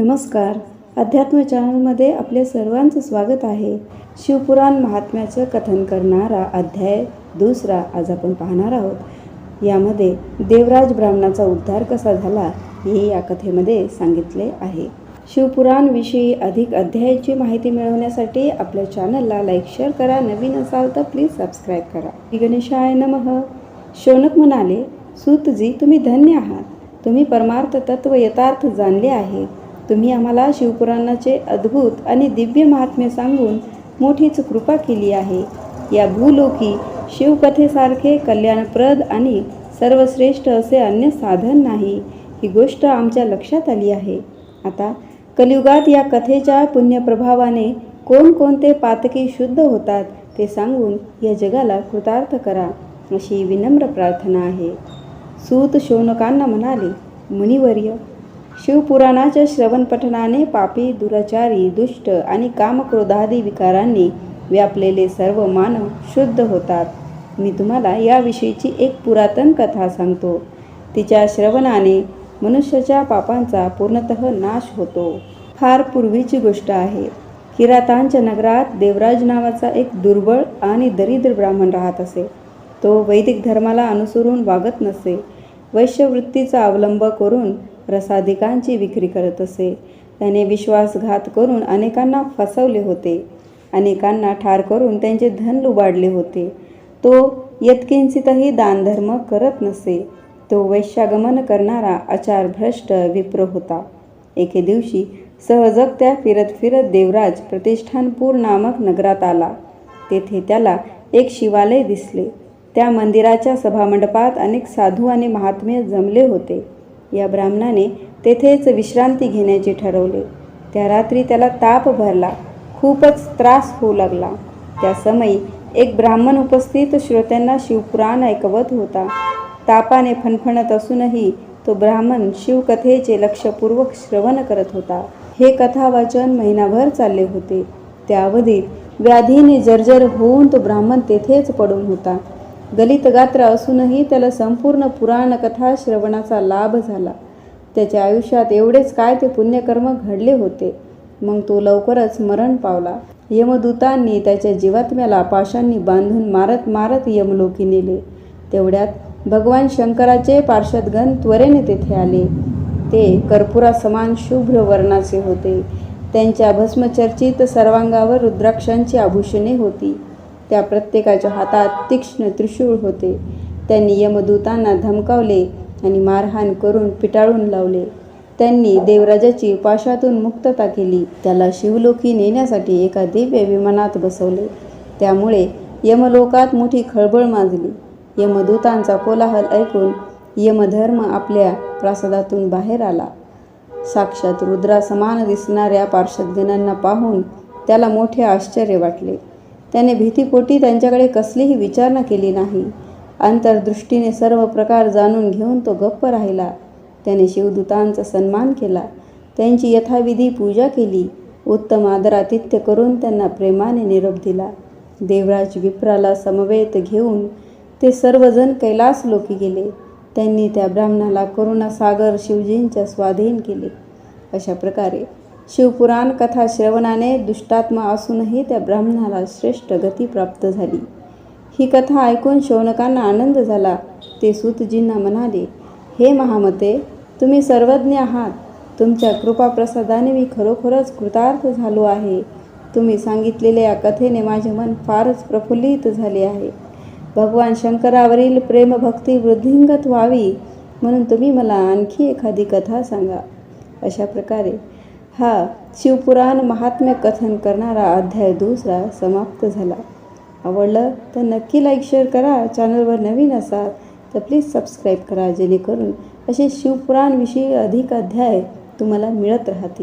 नमस्कार. अध्यात्म चॅनलमध्ये आपले सर्वांचं स्वागत आहे. शिवपुराण महात्म्याचं कथन करणारा अध्याय दुसरा आज आपण पाहणार आहोत. यामध्ये देवराज ब्राह्मणाचा उद्धार कसा झाला हे या कथेमध्ये सांगितले आहे. शिवपुराणविषयी अधिक अध्यायाची माहिती मिळवण्यासाठी आपल्या चॅनलला लाईक शेअर करा. नवीन असाल तर प्लीज सबस्क्राईब करा. गणेशाय नमः. शौनक म्हणाले सूतजी तुम्ही धन्य आहात. तुम्ही परमार्थ तत्व यथार्थ जाणले आहे. तुम्ही आम्हाला शिवपुराणाचे अद्भुत आणि दिव्य महात्म्य सांगून मोठीच कृपा केली आहे. या भूलोकी शिवकथेसारखे कल्याणप्रद आणि सर्वश्रेष्ठ असे अन्य साधन नाही. ही गोष्ट आमच्या लक्षात आली आहे. आता कलियुगात या कथेच्या पुण्यप्रभावाने कोणकोणते पातकी शुद्ध होतात ते सांगून या जगाला कृतार्थ करा अशी विनम्र प्रार्थना आहे. सूत शौनकांना म्हणाले मुनिवर्य शिवपुराणाच्या श्रवणपठनाने पापी दुराचारी दुष्ट आणि कामक्रोधादी विकारांनी व्यापलेले सर्व मानव शुद्ध होतात. मी तुम्हाला याविषयीची एक पुरातन कथा सांगतो. तिच्या श्रवणाने मनुष्याच्या पापांचा पूर्णतः नाश होतो. फार पूर्वीची गोष्ट आहे. किरातांच्या नगरात देवराज नावाचा एक दुर्बळ आणि दरिद्र ब्राह्मण राहत असे. तो वैदिक धर्माला अनुसरून वागत नसे. वैश्यवृत्तीचा अवलंब करून प्रसादिकांची विक्री करत असे. त्याने विश्वासघात करून अनेकांना फसवले होते. अनेकांना ठार करून त्यांचे धन लुबाडले होते. तो यत्किंचितही दानधर्म करत नसे. तो वैश्यागमन करणारा आचारभ्रष्ट विप्र होता. एके दिवशी सहजगत्या फिरत फिरत देवराज प्रतिष्ठानपूर नामक नगरात आला. तेथे त्याला एक शिवालय दिसले. त्या मंदिराच्या सभामंडपात अनेक साधू आणि महात्मे जमले होते. या ब्राह्मणाने तेथेच विश्रांती घेण्याचे ठरवले. त्या रात्री त्याला ताप भरला. खूपच त्रास होऊ लागला. त्या समयी एक ब्राह्मण उपस्थित श्रोत्यांना शिवपुराण ऐकवत होता. तापाने फणफणत असूनही तो ब्राह्मण शिवकथेचे लक्षपूर्वक श्रवण करत होता. हे कथावाचन महिनाभर चालले होते. त्या अवधीत व्याधीने जर्जर होऊन तो ब्राह्मण तेथेच पडून होता. दलित गात्र असूनही त्याला संपूर्ण पुराण कथा श्रवणाचा लाभ झाला. त्याच्या आयुष्यात एवढेच काय ते पुण्यकर्म घडले होते. मग तो लवकरच मरण पावला. यमदूतांनी त्याच्या जीवात्म्याला पाशांनी बांधून मारत मारत यमलोकी नेले. तेवढ्यात भगवान शंकराचे पार्षदगण त्वरेने तेथे आले. ते कर्पुरा समान शुभ्र वर्णाचे होते. त्यांच्या भस्मचर्चित सर्वांगावर रुद्राक्षांची आभूषणे होती. त्या प्रत्येकाच्या हातात तीक्ष्ण त्रिशूळ होते. त्यांनी यमदूतांना धमकावले आणि मारहाण करून पिटाळून लावले. त्यांनी देवराजाची पाशातून मुक्तता केली. त्याला शिवलोकी नेण्यासाठी एका दिव्य विमानात बसवले. त्यामुळे यमलोकात मोठी खळबळ माजली. यमदूतांचा कोलाहल ऐकून यमधर्म आपल्या प्रासादातून बाहेर आला. साक्षात रुद्रासमान दिसणाऱ्या पार्षदगणांना पाहून त्याला मोठे आश्चर्य वाटले. त्याने भीतीपोटी त्यांच्याकडे कसलीही विचारणा केली नाही. अंतर्दृष्टीने सर्व प्रकार जाणून घेऊन तो गप्प राहिला. त्याने शिवदूतांचा सन्मान केला. त्यांची यथाविधी पूजा केली. उत्तम आदरातिथ्य करून त्यांना प्रेमाने निरोप दिला. देवराज विप्राला समवेत घेऊन ते सर्वजण कैलास लोकी गेले. त्यांनी त्या ब्राह्मणाला करुणासागर शिवजींच्या स्वाधीन केले. अशा प्रकारे शिवपुराण कथा श्रवणाने दुष्टात्मा असूनही त्या ब्राह्मणाला श्रेष्ठ गती प्राप्त झाली. ही कथा ऐकून शौनकांना आनंद झाला. ते सूतजींना म्हणाले हे महामते तुम्ही सर्वज्ञ आहात. तुमच्या कृपाप्रसादाने मी खरोखरच कृतार्थ झालो आहे. तुम्ही सांगितलेल्या या कथेने माझे मन फारच प्रफुल्लित झाले आहे. भगवान शंकरावरील प्रेमभक्ती वृद्धिंगत व्हावी म्हणून तुम्ही मला आणखी एखादी कथा सांगा. अशा प्रकारे हा शिवपुराण महात्म्य कथन करणारा अध्याय दुसरा समाप्त झाला. आवडलं तर नक्की लाईक शेअर करा. चॅनलवर नवीन असाल तर प्लीज सबस्क्राईब करा जेणेकरून असे शिवपुराणविषयी अधिक अध्याय तुम्हाला मिळत राहतील.